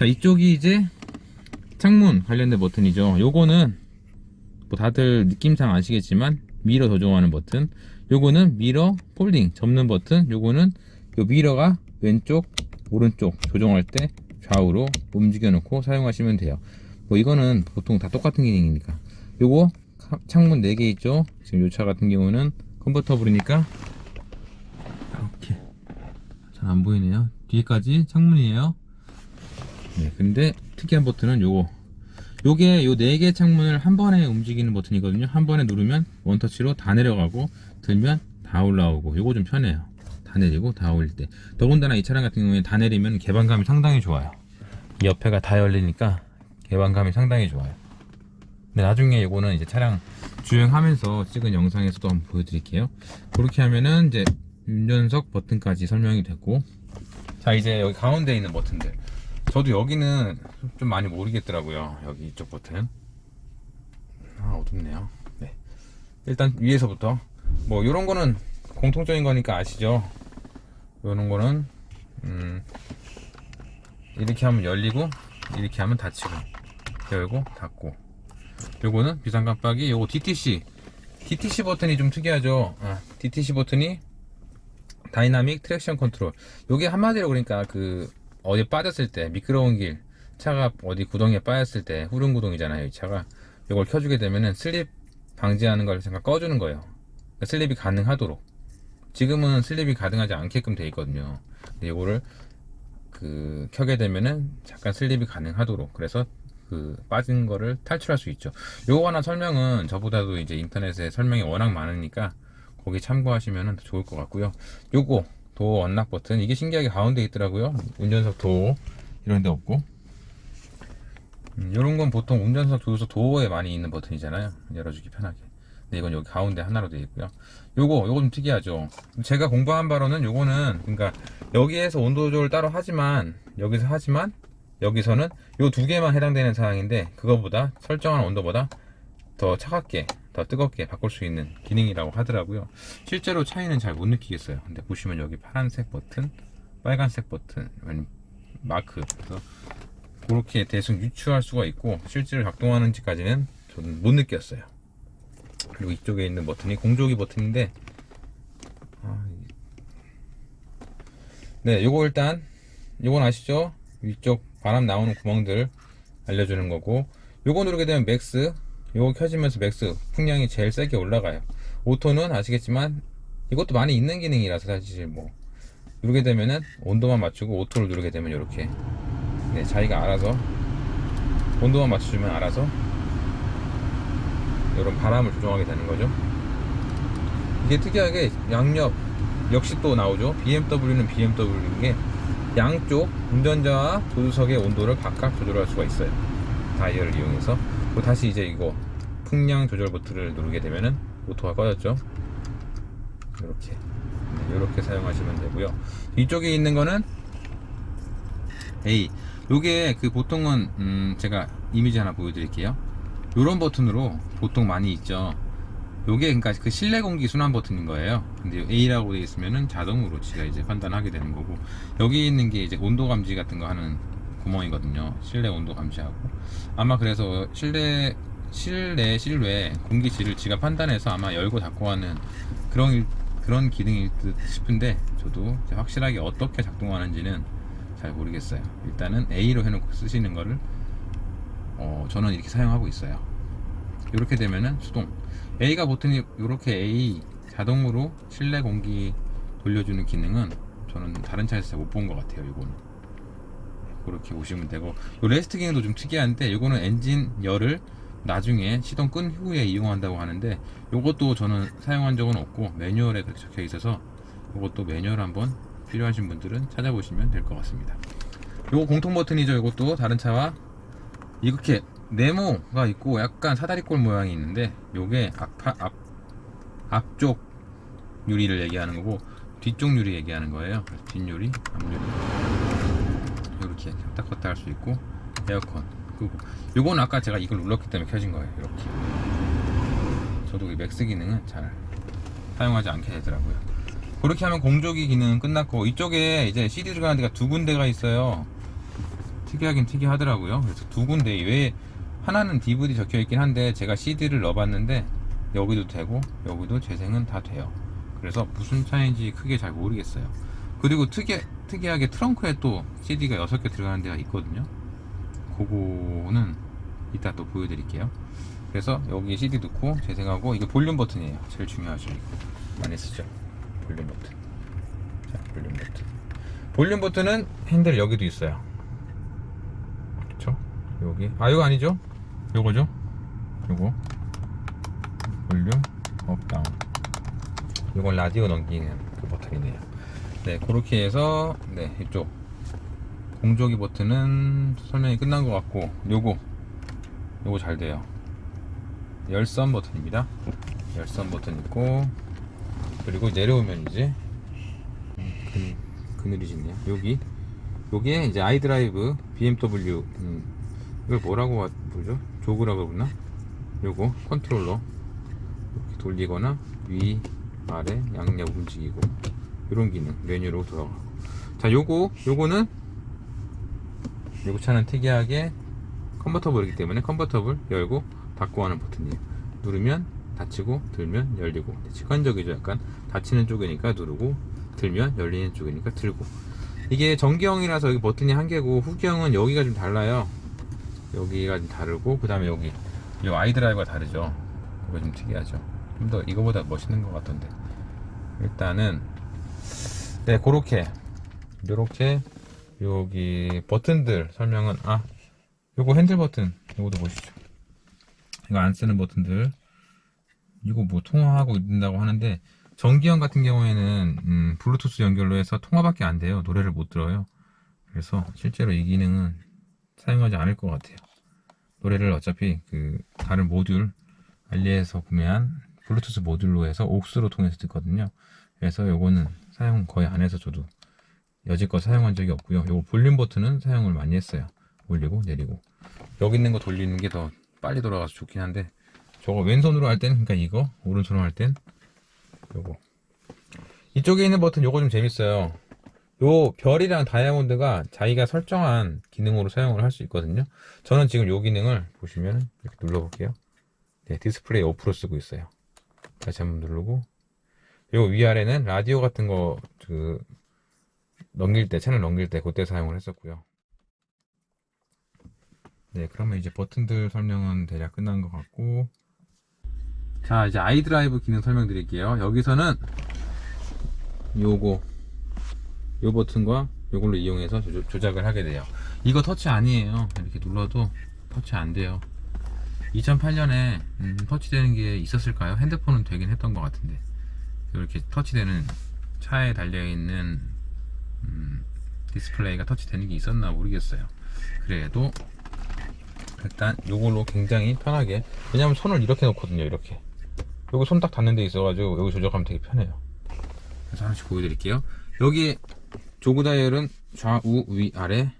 자 이쪽이 이제 창문 관련된 버튼이죠. 요거는 뭐 다들 느낌상 아시겠지만 미러 조정하는 버튼. 요거는 미러 폴딩 접는 버튼. 요거는 요 미러가 왼쪽 오른쪽 조정할 때 좌우로 움직여 놓고 사용하시면 돼요. 뭐 이거는 보통 다 똑같은 기능이니까. 요거 카- 창문 4개 있죠? 지금 요 차 같은 경우는 컨버터블이니까. 이렇게 잘 안 보이네요. 뒤에까지 창문이에요 네 근데 특이한 버튼은 요거. 요게 요 네 개 창문을 한 번에 움직이는 버튼이거든요. 한 번에 누르면 원터치로 다 내려가고 들면 다 올라오고 요거 좀 편해요. 다 내리고 다 올릴 때. 더군다나 이 차량 같은 경우에 다 내리면 개방감이 상당히 좋아요. 이 옆에가 다 열리니까 개방감이 상당히 좋아요. 근데 나중에 이거는 이제 차량 주행하면서 찍은 영상에서도 한번 보여드릴게요. 그렇게 하면은 이제 운전석 버튼까지 설명이 됐고. 자 이제 여기 가운데 있는 버튼들 저도 여기는 좀 많이 모르겠더라고요 여기 이쪽 버튼 아 어둡네요. 네. 일단 위에서부터. 뭐 이런 거는 공통적인 거니까 아시죠? 이런 거는 음 이렇게 하면 열리고 이렇게 하면 닫히고 열고 닫고. 요거는 비상 깜빡이 요거 DTC DTC 버튼이 좀 특이하죠? 아, DTC 버튼이 다이나믹 트랙션 컨트롤. 요게 한마디로 그러니까 그 어디 빠졌을 때 미끄러운 길 차가 어디 구덩이에 빠졌을 때 후륜 구동이잖아요 이 차가. 이걸 켜주게 되면은 슬립 방지하는 걸 잠깐 꺼주는 거예요. 그러니까 슬립이 가능하도록. 지금은 슬립이 가능하지 않게끔 돼 있거든요. 근데 이거를 그 켜게 되면은 잠깐 슬립이 가능하도록. 그래서 그 빠진 거를 탈출할 수 있죠. 요거 하나 설명은 저보다도 이제 인터넷에 설명이 워낙 많으니까 거기 참고하시면 더 좋을 것 같고요. 요거 도어 언락 버튼. 이게 신기하게 가운데 있더라고요. 운전석 도어 이런 데 없고. 음, 요런 건 보통 운전석 조수석 도어에 많이 있는 버튼이잖아요. 열어주기 편하게. 근데 이건 여기 가운데 하나로 되어 있고요. 요거 요거 좀 특이하죠. 제가 공부한 바로는 요거는 그러니까 여기에서 온도 조절 따로 하지만 여기서 하지만 여기서는 요 두 개만 해당되는 사항인데 그거보다 설정한 온도보다 더 차갑게 더 뜨겁게 바꿀 수 있는 기능이라고 하더라고요. 실제로 차이는 잘 못 느끼겠어요. 근데 보시면 여기 파란색 버튼 빨간색 버튼 마크. 그래서 그렇게 대충 유추할 수가 있고 실제로 작동하는지까지는 저는 못 느꼈어요. 그리고 이쪽에 있는 버튼이 공조기 버튼인데 아, 이- 네 요거 일단 요건 아시죠? 위쪽 바람 나오는 구멍들 알려주는 거고 요거 누르게 되면 맥스 요거 켜지면서 맥스 풍량이 제일 세게 올라가요. 오토는 아시겠지만 이것도 많이 있는 기능이라서 사실 뭐 누르게 되면은 온도만 맞추고 오토를 누르게 되면 이렇게. 네, 자기가 알아서 온도만 맞춰주면 알아서 이런 바람을 조정하게 되는 거죠. 이게 특이하게 양옆 역시 또 나오죠. BMW는 BMW인 게 양쪽 운전자와 조수석의 온도를 각각 조절할 수가 있어요. 다이얼을 이용해서 그리고 다시 이제 이거 풍량 조절 버튼을 누르게 되면은 오토가 꺼졌죠? 이렇게. 네, 이렇게 사용하시면 되고요. 이쪽에 있는 거는 A 요게 그 보통은 음 제가 이미지 하나 보여드릴게요. 요런 버튼으로 보통 많이 있죠. 요게 그러니까 그 실내 공기 순환 버튼인 거예요. 근데 A라고 되어 있으면은 자동으로 지가 이제 판단하게 되는 거고 여기 있는 게 이제 온도 감지 같은 거 하는 구멍이거든요. 실내 온도 감지하고. 아마 그래서 실내 실내 실외 공기 질을 지가 판단해서 아마 열고 닫고 하는 그런 일- 그런 기능일 듯 싶은데 저도 확실하게 어떻게 작동하는지는 잘 모르겠어요. 일단은 A로 해놓고 쓰시는 거를 어, 저는 이렇게 사용하고 있어요. 이렇게 되면은 수동. A가 버튼이 이렇게 A 자동으로 실내 공기 돌려주는 기능은 저는 다른 차에서 못 본 것 같아요 이거는 그렇게 보시면 되고 요 레스트 기능도 좀 특이한데 이거는 엔진 열을 나중에 시동 끈 후에 이용한다고 하는데 이것도 저는 사용한 적은 없고 매뉴얼에 그렇게 적혀 있어서 이것도 매뉴얼 한번 필요하신 분들은 찾아보시면 될 것 같습니다. 요거 공통 버튼이죠 이것도. 다른 차와. 이렇게 네모가 있고 약간 사다리꼴 모양이 있는데 요게 앞, 앞, 앞쪽 유리를 얘기하는 거고 뒤쪽 유리 얘기하는 거예요. 뒷유리 앞유리 이렇게 켰다 껐다 할 수 있고 에어컨 끄고 요건 아까 제가 이걸 눌렀기 때문에 켜진 거예요 이렇게 저도 이 맥스 기능은 잘 사용하지 않게 되더라고요 그렇게 하면 공조기 기능은 끝났고 이쪽에 이제 CD 들어가는 데가 두 군데가 있어요 특이하긴 특이하더라고요. 그래서 두 군데 왜 하나는 DVD 적혀 있긴 한데 제가 CD를 넣어봤는데 여기도 되고 여기도 재생은 다 돼요. 그래서 무슨 차이인지 크게 잘 모르겠어요. 그리고 특이 특이하게 트렁크에 또 CD가 6개 들어가는 데가 있거든요. 그거는 이따 또 보여드릴게요. 그래서 여기 CD 넣고 재생하고 이게 볼륨 버튼이에요. 제일 중요하죠. 많이 쓰죠. 볼륨 버튼. 자, 볼륨 버튼. 볼륨 버튼은 핸들 여기도 있어요. 그쵸? 여기. 아, 이거 아니죠? 요거죠? 요거. 볼륨 업, 다운. 요건 라디오 넘기는 그 버튼이네요. 네, 그렇게 해서, 네, 이쪽. 공조기 버튼은 설명이 끝난 것 같고, 요거. 요거 잘 돼요. 열선 버튼입니다. 열선 버튼 있고, 그리고 내려오면 이제, 음, 그, 그늘이 짓네요. 여기. 요게 이제 아이드라이브 BMW, 음, 이걸 뭐라고 부르죠? 조그라고 그러나? 요거 컨트롤러 이렇게 돌리거나 위, 아래, 양옆 움직이고 이런 기능 메뉴로 돌아가고. 자 요거 요거는 요거 차는 특이하게 컨버터블이기 때문에 컨버터블 열고 닫고 하는 버튼이에요. 누르면 닫히고 들면 열리고. 네, 직관적이죠 약간. 닫히는 쪽이니까 누르고 들면 열리는 쪽이니까 들고. 이게 전기형이라서 여기 버튼이 한 개고 후기형은 여기가 좀 달라요. 여기가 좀 다르고 그 다음에 여기 이 아이드라이브가 다르죠. 그거 좀 특이하죠. 좀 더 이거보다 멋있는 것 같던데. 일단은 네 그렇게. 요렇게 여기 버튼들 설명은 아 요거 핸들 버튼. 요거도 보시죠. 이거 안 쓰는 버튼들. 이거 뭐 통화하고 있다고 하는데 전기형 같은 경우에는 음, 블루투스 연결로 해서 통화밖에 안 돼요. 노래를 못 들어요. 그래서 실제로 이 기능은 사용하지 않을 것 같아요. 노래를 어차피 그 다른 모듈 알리에서 구매한 블루투스 모듈로 해서 옥스로 통해서 듣거든요. 그래서 요거는 사용 거의 안 해서 저도 여지껏 사용한 적이 없고요. 요거 볼륨 버튼은 사용을 많이 했어요. 올리고 내리고. 여기 있는 거 돌리는 게 더 빨리 돌아가서 좋긴 한데 저거 왼손으로 할땐 그러니까 이거 오른손으로 할 땐 요거. 이쪽에 있는 버튼 요거 좀 재밌어요. 요 별이랑 다이아몬드가 자기가 설정한 기능으로 사용을 할 수 있거든요. 저는 지금 요 기능을 보시면 이렇게 눌러볼게요. 네, 디스플레이 오프로 쓰고 있어요. 다시 한번 누르고 요 위아래는 라디오 같은 거 그 넘길 때 채널 넘길 때 그때 사용을 했었고요. 네 그러면 이제 버튼들 설명은 대략 끝난 것 같고. 자 이제 아이드라이브 기능 설명드릴게요. 여기서는 요거 요 버튼과 요걸로 이용해서 조작, 조작을 하게 돼요. 이거 터치 아니에요. 이렇게 눌러도 터치 안 돼요. 2008년에 음, 터치되는 게 있었을까요? 핸드폰은 되긴 했던 것 같은데 이렇게 터치되는 차에 달려있는 음, 디스플레이가 터치되는 게 있었나 모르겠어요. 그래도 일단 요걸로 굉장히 편하게 왜냐면 손을 이렇게 놓거든요 이렇게. 요거 손딱 닿는 데 있어가지고 여기 조작하면 되게 편해요. 그래서 하나씩 보여드릴게요. 여기 조그 다이얼은 좌우 위 아래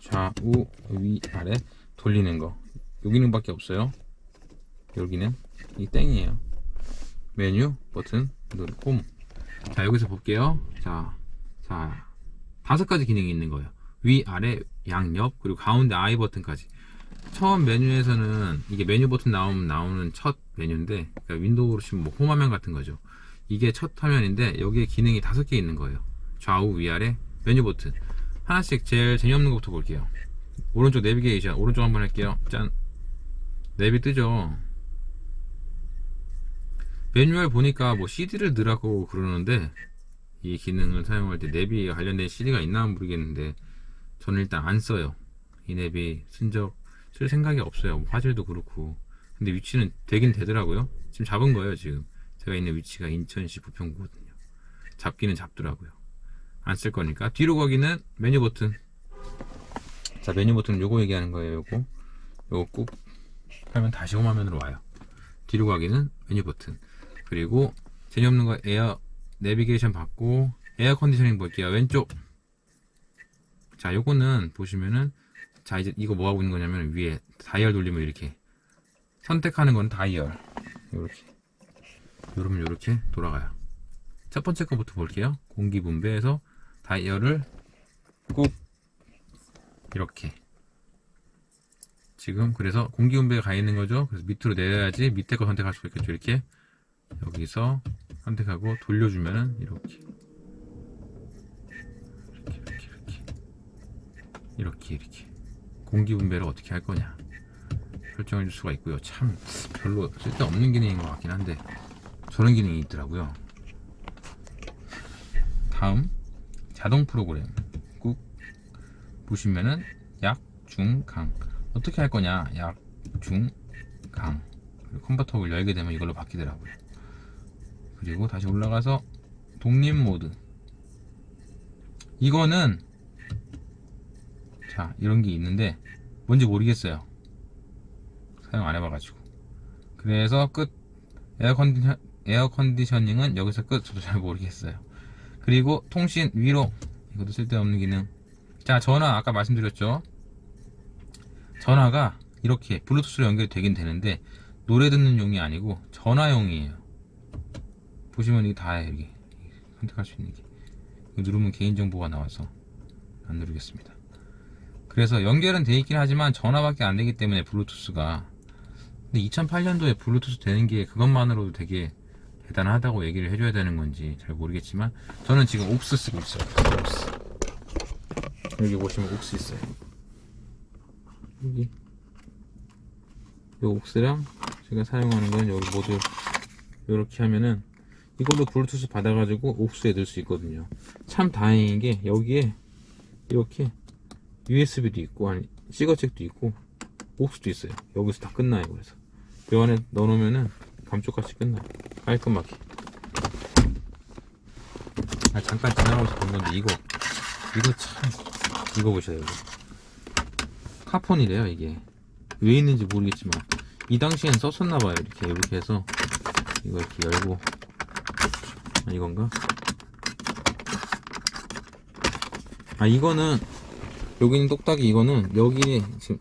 좌우 위 아래 돌리는 거. 여기는 밖에 없어요. 여기는 이 땡이에요 메뉴 버튼 누르 홈자 여기서 볼게요. 자, 자 다섯 가지 기능이 있는 거예요. 위 아래 양 옆 그리고 가운데 아이 버튼까지. 처음 메뉴에서는 이게 메뉴 버튼 나오면 나오는 첫 메뉴인데 그러니까 윈도우로 치면 뭐 홈화면 같은 거죠. 이게 첫 화면인데 여기에 기능이 다섯 개 있는 거예요. 좌우 위아래 메뉴 버튼. 하나씩 제일 재미없는 것부터 볼게요. 오른쪽 내비게이션 오른쪽 한번 할게요. 짠. 내비 뜨죠 매뉴얼 보니까 뭐 CD를 넣으라고 그러는데 이 기능을 사용할 때 내비 관련된 CD가 있나 모르겠는데 저는 일단 안 써요. 이 내비 쓴적 쓸 생각이 없어요. 화질도 그렇고. 근데 위치는 되긴 되더라고요. 지금 잡은 거예요 지금. 제가 있는 위치가 인천시 부평구거든요. 잡기는 잡더라고요. 안 쓸 거니까. 뒤로 가기는 메뉴 버튼. 자 메뉴 버튼 요거 얘기하는 거예요 요거. 요거 꾹 하면 다시 홈화면으로 와요. 뒤로 가기는 메뉴 버튼 그리고 재미없는 거 에어 내비게이션 받고 에어 컨디셔닝 볼게요. 왼쪽. 자 요거는 보시면은 자 이제 이거 뭐 하고 있는 거냐면 위에 다이얼 돌리면 이렇게 선택하는 건 다이얼. 요렇게. 누르면 요렇게 돌아가요. 첫 번째 거부터 볼게요. 공기 분배해서 다이얼을 꾹 이렇게. 지금 그래서 공기 분배가 가 있는 거죠. 그래서 밑으로 내려야지 밑에 거 선택할 수가 있겠죠. 이렇게 여기서 선택하고 돌려주면은 이렇게. 이렇게 이렇게 이렇게 이렇게 이렇게. 공기 분배를 어떻게 할 거냐. 설정해 줄 수가 있고요. 참 별로 쓸데없는 기능인 것 같긴 한데 저런 기능이 있더라고요. 다음 자동 프로그램. 꾹 보시면은 약, 중, 강. 어떻게 할 거냐? 약, 중, 강. 컨버터블 열게 되면 이걸로 바뀌더라고요 그리고 다시 올라가서 독립 모드. 이거는 자 이런 게 있는데 뭔지 모르겠어요. 사용 안 해봐가지고. 그래서 끝. 에어 컨디션 에어 컨디셔닝은 여기서 끝. 저도 잘 모르겠어요. 그리고 통신 위로. 이것도 쓸데없는 기능. 자 전화 아까 말씀드렸죠? 전화가 이렇게 블루투스로 연결이 되긴 되는데 노래 듣는 용이 아니고 전화용이에요 보시면 이게 다예요 여기 선택할 수 있는 게 누르면 개인정보가 나와서 안 누르겠습니다. 그래서 연결은 돼 있긴 하지만 전화밖에 안 되기 때문에 블루투스가 근데 2008년도에 블루투스 되는 게 그것만으로도 되게 대단하다고 얘기를 해줘야 되는 건지 잘 모르겠지만 저는 지금 옥스 쓰고 있어요. 옥스. 여기 보시면 옥스 있어요. 여기. 이 옥스랑 제가 사용하는 건 여기 모두 이렇게 하면은 이걸로 블루투스 받아가지고 옥스에 넣을 수 있거든요. 참 다행인 게 여기에 이렇게 USB도 있고 아니 시거잭도 있고 옥스도 있어요. 여기서 다 끝나요 그래서. 이 안에 넣어놓으면은 감쪽같이 끝나요. 깔끔하게. 아 잠깐 지나가면서 본 건데 이거. 이거 참 이거 보셔요 이거 카폰이래요 이게. 왜 있는지 모르겠지만 이 당시엔 썼었나봐요. 이렇게 이렇게 해서 이거 이렇게 열고. 아 이건가? 아 이거는 여기 있는 똑딱이 이거는 여기 지금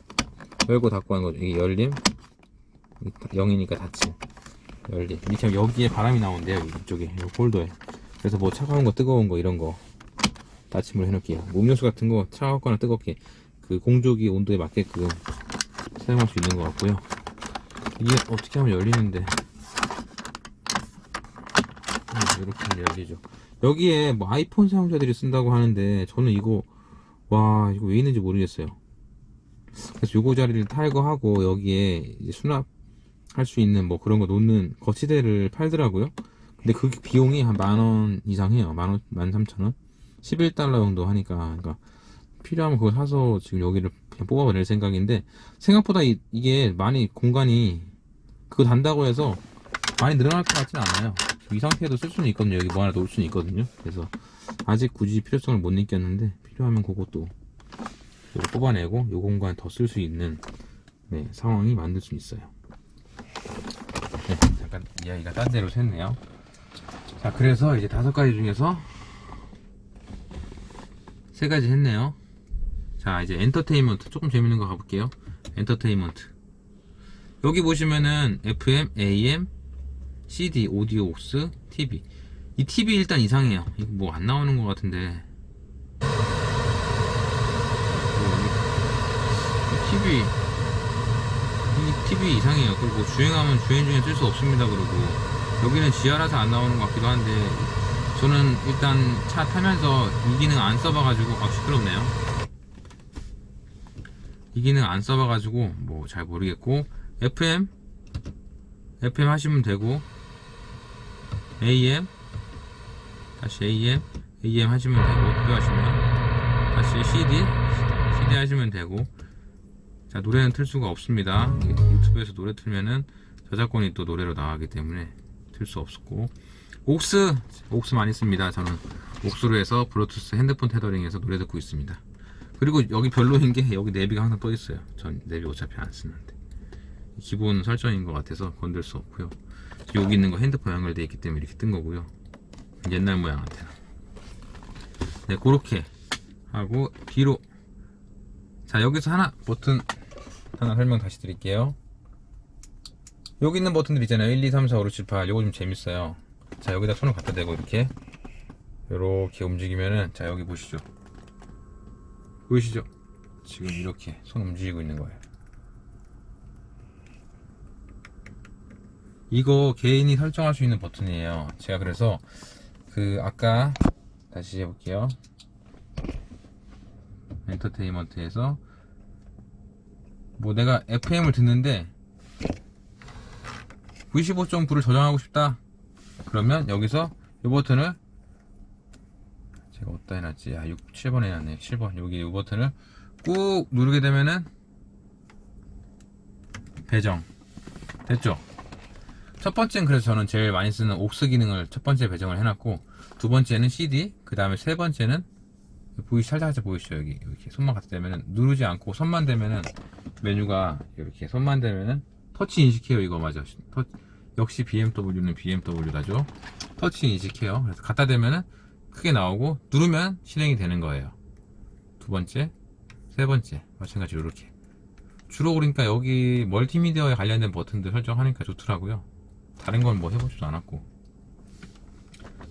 열고 닫고 하는 거죠. 이게 열림? 0이니까 닫힘. 열림. 이참 여기에 바람이 나온대요 이쪽에. 이 홀더에. 그래서 뭐 차가운 거 뜨거운 거 이런 거 닫힘을 해놓을게요. 음료수 같은 거 차갑거나 뜨겁게 그 공조기 온도에 맞게끔 사용할 수 있는 것 같고요. 이게 어떻게 하면 열리는데? 음, 이렇게 열리죠. 여기에 뭐 아이폰 사용자들이 쓴다고 하는데 저는 이거 와 이거 왜 있는지 모르겠어요. 그래서 요거 자리를 탈거하고 여기에 수납할 수 있는 뭐 그런 거 놓는 거치대를 팔더라고요. 근데 그 비용이 한 만 원 이상 해요. 만원 만 삼천 원? 11달러 정도 하니까. 그러니까 필요하면 그거 사서 지금 여기를 그냥 뽑아버릴 생각인데 생각보다 이, 이게 많이 공간이 그거 단다고 해서 많이 늘어날 것 같진 않아요 이 상태에도 쓸 수는 있거든요. 여기 뭐 하나 놓을 수는 있거든요. 그래서 아직 굳이 필요성을 못 느꼈는데 필요하면 그것도 뽑아내고 요 공간 더 쓸 수 있는 네, 상황이 만들 수 있어요. 네, 잠깐 이야기가 딴 데로 샜네요. 자 그래서 이제 다섯 가지 중에서 세 가지 했네요. 자 이제 엔터테인먼트 조금 재밌는 거 가볼게요. 엔터테인먼트. 여기 보시면은 FM, AM, CD, 오디오 옥스, TV 이 TV 일단 이상해요. 이거 뭐 안 나오는 것 같은데. 이 TV 이 TV 이상해요. 그리고 주행하면 주행 중에 쓸 수 없습니다 그러고. 여기는 지하라서 안 나오는 것 같기도 한데 저는 일단 차 타면서 이 기능 안 써봐가지고 아 시끄럽네요. 이 기능 안 써봐가지고 뭐 잘 모르겠고. FM FM 하시면 되고 AM 다시 AM AM 하시면 되고 필요하시면. 다시 CD CD 하시면 되고. 자 노래는 틀 수가 없습니다. 유튜브에서 노래 틀면은 저작권이 또 노래로 나가기 때문에 틀 수 없었고. 옥스 옥스 많이 씁니다 저는. 옥스로 해서 블루투스 핸드폰 테더링해서 노래 듣고 있습니다. 그리고 여기 별로인 게 여기 내비가 항상 떠 있어요. 전 내비 어차피 안 쓰는데. 기본 설정인 것 같아서 건들 수 없고요 여기 있는 거 핸드폰 연결되어 있기 때문에 이렇게 뜬 거고요. 옛날 모양 안테나 네 그렇게 하고 뒤로. 자 여기서 하나 버튼 하나 설명 다시 드릴게요. 여기 있는 버튼들 있잖아요. 1, 2, 3, 4, 5, 6, 7, 8 요거 좀 재밌어요. 자 여기다 손을 갖다 대고 이렇게. 이렇게 움직이면은 자 여기 보시죠. 보이시죠? 지금 이렇게 손 움직이고 있는 거예요 이거 개인이 설정할 수 있는 버튼이에요. 제가 그래서 그 아까 다시 해볼게요. 엔터테인먼트에서 뭐 내가 FM을 듣는데 95.9를 저장하고 싶다. 그러면 여기서 이 버튼을 제가 어디다 해놨지? 아, 6, 7번 해놨네. 7번. 여기 이 버튼을 꾹 누르게 되면은 배정. 됐죠? 첫 번째는 그래서 저는 제일 많이 쓰는 옥스 기능을 첫 번째 배정을 해놨고 두 번째는 CD 그 다음에 세 번째는 보이 살짝 살짝 보이시죠? 여기 이렇게 손만 갖다 대면은 누르지 않고 손만 대면은 메뉴가 이렇게 손만 대면은 터치 인식해요 이거 맞아. 터- 역시 BMW는 BMW다죠? 터치 인식해요. 그래서 갖다 대면은 크게 나오고 누르면 실행이 되는 거예요. 두 번째 세 번째. 마찬가지로 이렇게. 주로 그러니까 여기 멀티미디어에 관련된 버튼들 설정하니까 좋더라고요 다른 건 뭐 해보지도 않았고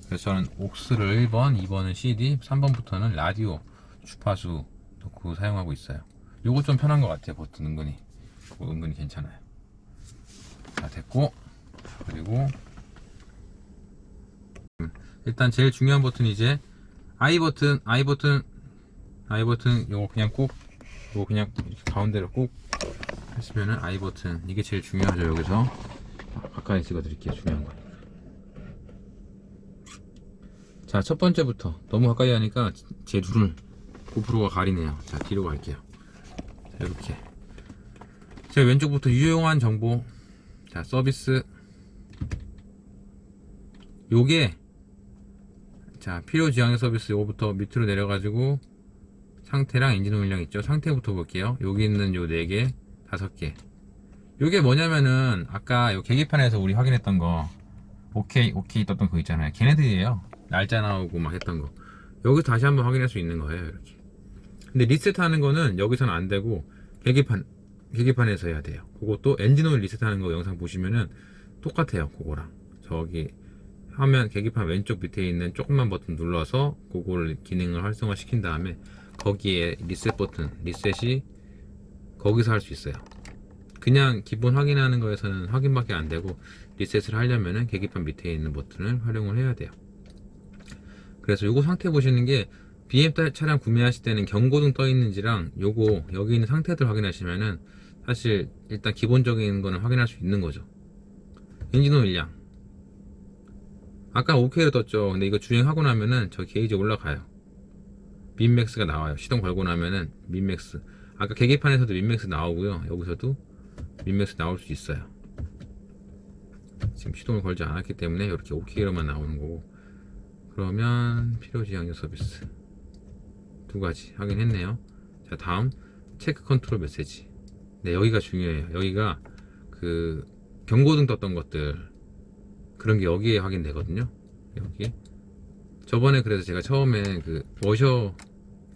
그래서 저는 옥스를 1번, 2번은 CD, 3번부터는 라디오, 주파수 놓고 사용하고 있어요. 요거 좀 편한 것 같아요. 버튼 은근히. 뭐 은근히 괜찮아요. 자, 됐고. 그리고 음, 일단 제일 중요한 버튼이 이제 I 버튼, I 버튼, I 버튼 요거 그냥 꾹 요거 그냥 가운데로 꾹 하시면은 I 버튼 이게 제일 중요하죠. 여기서 가까이 찍어 드릴게요. 중요한 거. 자, 첫 번째부터 너무 가까이 하니까 제 눈을 고프로가 가리네요. 자, 뒤로 갈게요. 자, 이렇게. 제 왼쪽부터 유용한 정보. 자, 서비스. 요게 자, 필요 지향의 서비스 요거부터 밑으로 내려가지고 상태랑 엔진 오일량 있죠. 상태부터 볼게요. 여기 있는 요 4개, 5개. 요게 뭐냐면은 아까 요 계기판에서 우리 확인했던 거 오케이 오케이 떴던 거 있잖아요. 걔네들이에요. 날짜 나오고 막 했던 거. 여기서 다시 한번 확인할 수 있는 거예요. 이렇게. 근데 리셋하는 거는 여기서는 안 되고 계기판 계기판에서 해야 돼요. 그것도 엔진 오일 리셋하는 거 영상 보시면은 똑같아요. 그거랑 저기 화면 계기판 왼쪽 밑에 있는 조그만 버튼 눌러서 그거를 기능을 활성화 시킨 다음에 거기에 리셋 버튼 리셋이 거기서 할 수 있어요. 그냥 기본 확인하는 거에서는 확인밖에 안 되고 리셋을 하려면은 계기판 밑에 있는 버튼을 활용을 해야 돼요. 그래서 요거 상태 보시는 게 BM 차량 구매하실 때는 경고등 떠 있는지랑 요거 여기 있는 상태들 확인하시면은 사실 일단 기본적인 거는 확인할 수 있는 거죠. 엔진 오일 량. 아까 OK로 떴죠. 근데 이거 주행하고 나면은 저 게이지 올라가요. 민맥스가 나와요. 시동 걸고 나면은 민맥스. 아까 계기판에서도 민맥스 나오고요. 여기서도 민맥스 나올 수 있어요. 지금 시동을 걸지 않았기 때문에 이렇게 OK로만 나오는 거고. 그러면 필요지향적 서비스 두 가지 확인했네요. 자 다음 체크 컨트롤 메시지. 네 여기가 중요해요. 여기가 그 경고등 떴던 것들 그런 게 여기에 확인되거든요. 여기 저번에 그래서 제가 처음에 그 워셔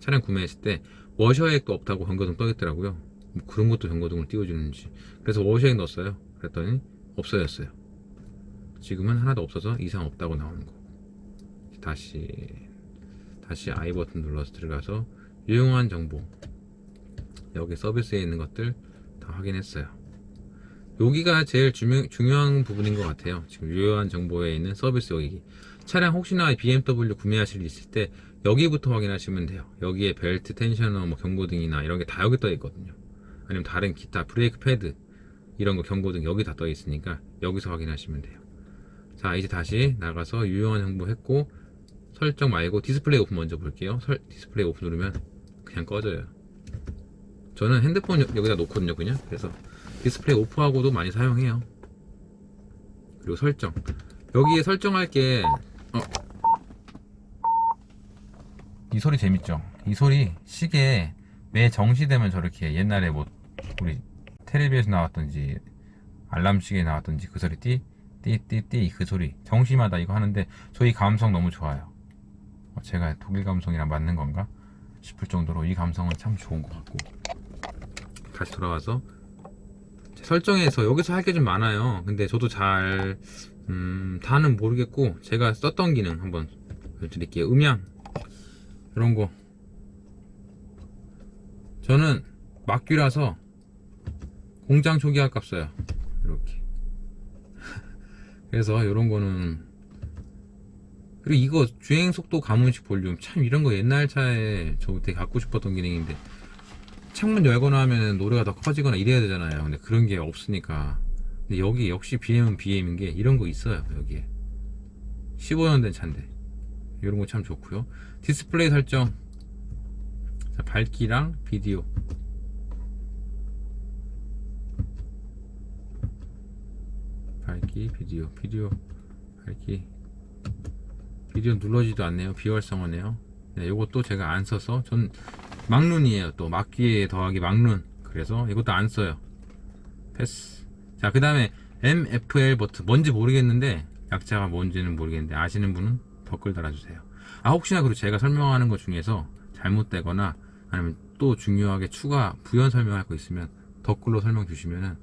차량 구매했을 때 워셔액도 없다고 경고등 떠 있더라고요. 뭐 그런 것도 경고등을 띄워주는지 그래서 워셔액 넣었어요. 그랬더니 없어졌어요. 지금은 하나도 없어서 이상 없다고 나오는 거. 다시 다시 I 버튼 눌러서 들어가서 유용한 정보 여기 서비스에 있는 것들 다 확인했어요. 여기가 제일 중요, 중요한 부분인 것 같아요. 지금 유효한 정보에 있는 서비스 여기 차량 혹시나 BMW 구매하실 일 있을 때 여기부터 확인하시면 돼요. 여기에 벨트, 텐셔너, 뭐 경고등이나 이런 게 다 여기 떠 있거든요. 아니면 다른 기타 브레이크 패드 이런 거 경고등 여기 다 떠 있으니까 여기서 확인하시면 돼요. 자 이제 다시 나가서 유용한 정보 했고 설정 말고 디스플레이 오프 먼저 볼게요. 설, 디스플레이 오프 누르면 그냥 꺼져요. 저는 핸드폰 여- 여기다 놓거든요, 그냥. 그래서 디스플레이 오프하고도 많이 사용해요. 그리고 설정. 여기에 설정할 게, 어. 이 소리 재밌죠? 이 소리 시계에 매 정시되면 저렇게 옛날에 뭐 우리 텔레비에서 나왔던지 알람 시계에 나왔던지 그 소리 띠, 띠, 띠, 띠 그 소리. 정시마다 이거 하는데 저희 감성 너무 좋아요. 어, 제가 독일 감성이랑 맞는 건가 싶을 정도로 이 감성은 참 좋은 것 같고. 다시 돌아와서 설정에서 여기서 할 게 좀 많아요. 근데 저도 잘 음, 다는 모르겠고 제가 썼던 기능 한번 보여드릴게요. 음향. 이런 거 저는 막귀라서 공장 초기화 값 써요 이렇게 그래서 이런 거는 그리고 이거 주행 속도 감음식 볼륨 참 이런 거 옛날 차에 저 되게 갖고 싶었던 기능인데 창문 열거나 하면 노래가 더 커지거나 이래야 되잖아요. 근데 그런 게 없으니까. 근데 여기 역시 BM은 BM인 게 이런 거 있어요. 여기에 15년 된 차인데 이런 거 참 좋고요. 디스플레이 설정 자, 밝기랑 비디오. 밝기 비디오 비디오 밝기. 비디오 눌러지도 않네요. 비활성화네요. 네, 이것도 제가 안 써서 전 막눈이에요 또. 막기에 더하기 막눈. 그래서 이것도 안 써요. 패스. 자 그 다음에 MFL 버튼. 뭔지 모르겠는데 약자가 뭔지는 모르겠는데 아시는 분은 댓글 달아주세요. 아 혹시나 그리고 제가 설명하는 것 중에서 잘못되거나 아니면 또 중요하게 추가 부연 설명할 거 있으면 댓글로 설명 주시면은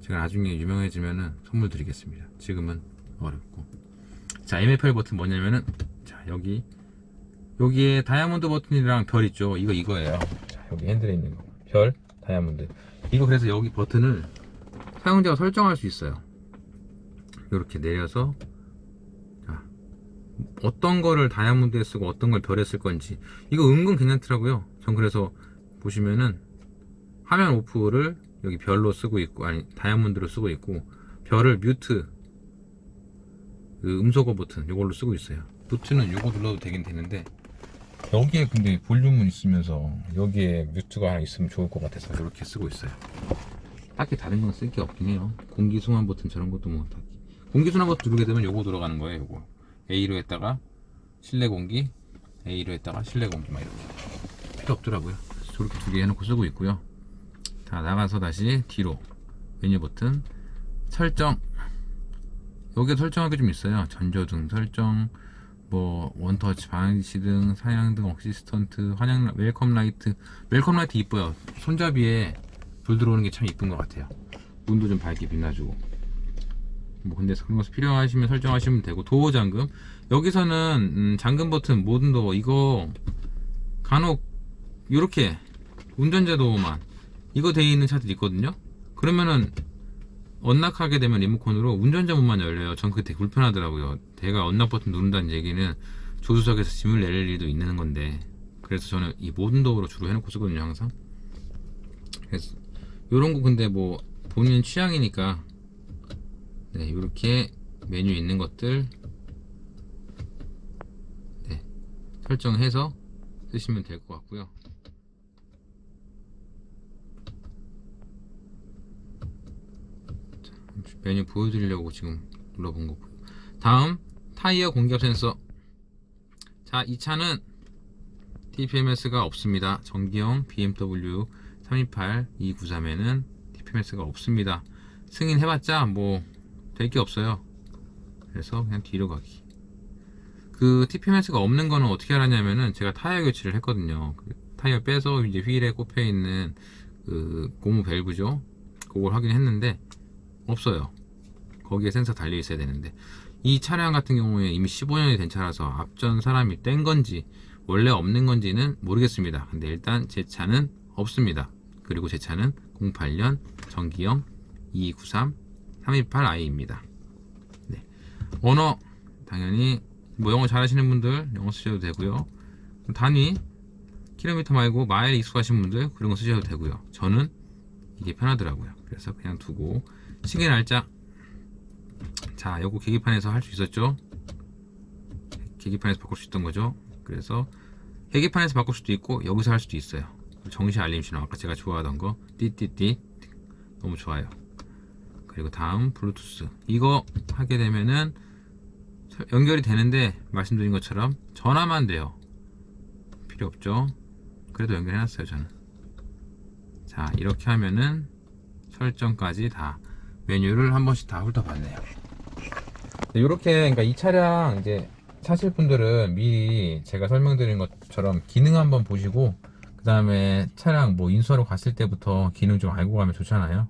제가 나중에 유명해지면은 선물 드리겠습니다. 지금은 어렵고. 자, MFL 버튼 뭐냐면은 자, 여기 여기에 다이아몬드 버튼이랑 별 있죠. 이거 이거예요. 자, 여기 핸들에 있는 거. 별, 다이아몬드. 이거 그래서 여기 버튼을 사용자가 설정할 수 있어요. 이렇게 내려서 자, 어떤 거를 다이아몬드에 쓰고 어떤 걸 별에 쓸 건지 이거 은근 괜찮더라고요. 전 그래서 보시면은 화면 오프를 여기 별로 쓰고 있고 아니 다이아몬드로 쓰고 있고 별을 뮤트 그 음소거 버튼 이걸로 쓰고 있어요. 뮤트는 요거 눌러도 되긴 되는데 여기에 근데 볼륨은 있으면서 여기에 뮤트가 하나 있으면 좋을 것 같아서 이렇게 쓰고 있어요. 딱히 다른 건 쓸 게 없긴 해요. 공기순환 버튼 저런 것도 뭐 딱히 공기순환 버튼 누르게 되면 요거 들어가는 거예요 요거. A로 했다가 실내 공기 A로 했다가 실내 공기 막 이렇게 필요 없더라고요. 저렇게 두 개 해놓고 쓰고 있고요. 자 나가서 다시 뒤로 메뉴 버튼 설정. 여기에 설정할 게 좀 있어요. 전조등 설정 뭐 원터치 방지등 사양등 어시스턴트 환영 웰컴 라이트. 웰컴 라이트 이뻐요. 손잡이에 불 들어오는 게 참 이쁜 것 같아요. 문도 좀 밝게 빛나주고. 뭐 근데 그런 거 필요하시면 설정하시면 되고. 도어 잠금. 여기서는 음, 잠금 버튼 모든 도어 이거 간혹 이렇게 운전자 도어만 이거 돼 있는 차들이 있거든요. 그러면은 언락하게 되면 리모컨으로 운전자 문만 열려요. 전 그게 되게 불편하더라고요. 제가 언락 버튼 누른다는 얘기는 조수석에서 짐을 내릴 일도 있는 건데 그래서 저는 이 모든 도어로 주로 해놓고 쓰거든요 항상. 그래서 요런 거 근데 뭐 본인 취향이니까 네 이렇게 메뉴 있는 것들 네 설정해서 쓰시면 될 것 같고요 메뉴 보여드리려고 지금 눌러본 거고요. 다음 타이어 공기압 센서. 자, 이 차는 TPMS가 없습니다. 전기형 BMW 328 293에는 TPMS가 없습니다. 승인해봤자 뭐 될 게 없어요. 그래서 그냥 뒤로 가기. 그 TPMS가 없는 거는 어떻게 알았냐면은 제가 타이어 교체를 했거든요. 그 타이어 빼서 이제 휠에 꼽혀 있는 그 고무 밸브죠. 그걸 확인했는데 없어요. 거기에 센서 달려 있어야 되는데 이 차량 같은 경우에 이미 15년이 된 차라서 앞전 사람이 뗀 건지 원래 없는 건지는 모르겠습니다. 근데 일단 제 차는 없습니다. 그리고 제 차는 08년 전기형 2293 328i입니다. 네. 언어 당연히 뭐 영어 잘하시는 분들 영어 쓰셔도 되고요. 단위 킬로미터 말고 마일 익숙하신 분들 그런 거 쓰셔도 되고요. 저는 이게 편하더라고요. 그래서 그냥 두고 시계 날짜. 자 요거 계기판에서 할 수 있었죠? 계기판에서 바꿀 수 있던 거죠? 그래서 계기판에서 바꿀 수도 있고 여기서 할 수도 있어요. 정시 알림 신호 아까 제가 좋아하던 거. 띠띠띠. 너무 좋아요. 그리고 다음 블루투스. 이거 하게 되면은 연결이 되는데 말씀드린 것처럼 전화만 돼요. 필요 없죠? 그래도 연결해 놨어요 저는. 자 이렇게 하면은 설정까지 다 메뉴를 한 번씩 다 훑어봤네요. 이렇게 그러니까 이 차량 이제 사실 분들은 미리 제가 설명드린 것처럼 기능 한번 보시고 그 다음에 차량 뭐 인수하러 갔을 때부터 기능 좀 알고 가면 좋잖아요.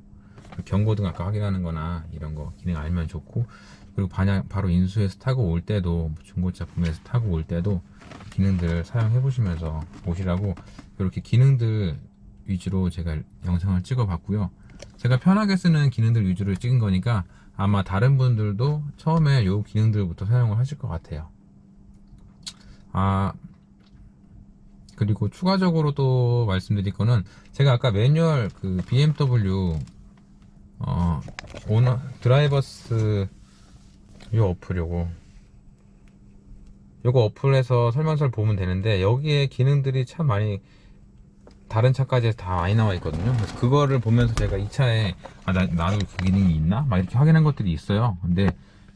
경고등 아까 확인하는 거나 이런 거 기능 알면 좋고 그리고 반야, 바로 인수해서 타고 올 때도 뭐 중고차 구매해서 타고 올 때도 기능들 사용해 보시면서 오시라고 이렇게 기능들 위주로 제가 영상을 찍어 봤고요. 제가 편하게 쓰는 기능들 위주로 찍은 거니까 아마 다른 분들도 처음에 요 기능들부터 사용을 하실 것 같아요. 아, 그리고 추가적으로 또 말씀드릴 거는 제가 아까 매뉴얼 그 BMW 어, 오너 드라이버스 요 어플 요거 요거 어플에서 설명서를 보면 되는데 여기에 기능들이 참 많이 다른 차까지 다 많이 나와 있거든요. 그래서 그거를 보면서 제가 이 차에 아, 나, 나도 그 기능이 있나? 막 이렇게 확인한 것들이 있어요. 근데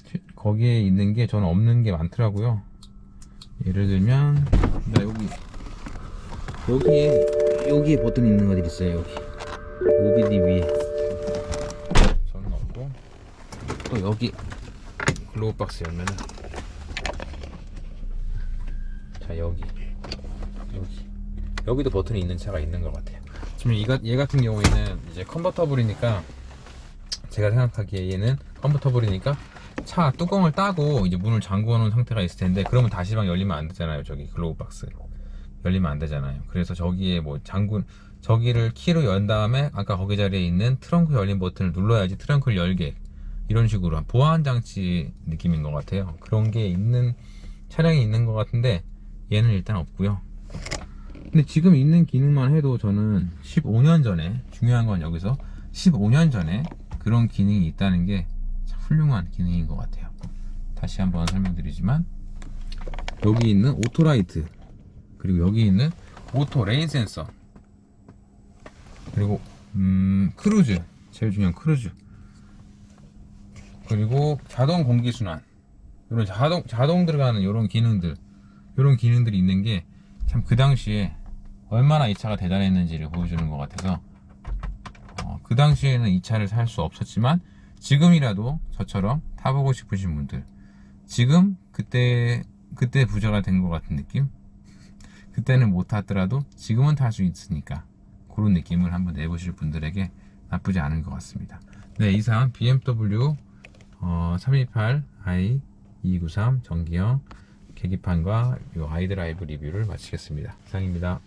시- 거기에 있는 게 저는 없는 게 많더라고요. 예를 들면 나 여기 여기에 여기에 버튼 있는 것들이 있어요. 여기 OBD 위에 저는 없고 또 여기 글로우 박스 열면은 자 여기 여기도 버튼이 있는 차가 있는 것 같아요. 지금 이가, 얘 같은 경우에는 이제 컨버터블이니까 제가 생각하기에 얘는 컨버터블이니까 차 뚜껑을 따고 이제 문을 잠궈 놓은 상태가 있을 텐데 그러면 다시 방 열리면 안 되잖아요. 저기 글로우 박스 열리면 안 되잖아요. 그래서 저기에 뭐 잠군 저기를 키로 연 다음에 아까 거기 자리에 있는 트렁크 열린 버튼을 눌러야지 트렁크를 열게 이런 식으로 한 보안 장치 느낌인 것 같아요. 그런 게 있는 차량이 있는 것 같은데 얘는 일단 없고요. 근데 지금 있는 기능만 해도 저는 15년 전에 중요한 건 여기서 15년 전에 그런 기능이 있다는 게참 훌륭한 기능인 것 같아요. 다시 한번 설명드리지만 여기 있는 오토라이트 그리고 여기 있는 오토 레인 센서 그리고 음, 크루즈 제일 중요한 크루즈 그리고 자동 공기 순환 이런 자동 자동 들어가는 이런 기능들 이런 기능들이 있는 게 참 그 당시에 얼마나 이 차가 대단했는지를 보여주는 것 같아서 어, 그 당시에는 이 차를 살 수 없었지만 지금이라도 저처럼 타보고 싶으신 분들 지금 그때 그때 부자가 된 것 같은 느낌? 그때는 못 탔더라도 지금은 탈 수 있으니까 그런 느낌을 한번 내보실 분들에게 나쁘지 않은 것 같습니다. 네 이상 BMW 어, 328i 293 전기형 계기판과 이 아이드라이브 리뷰를 마치겠습니다. 이상입니다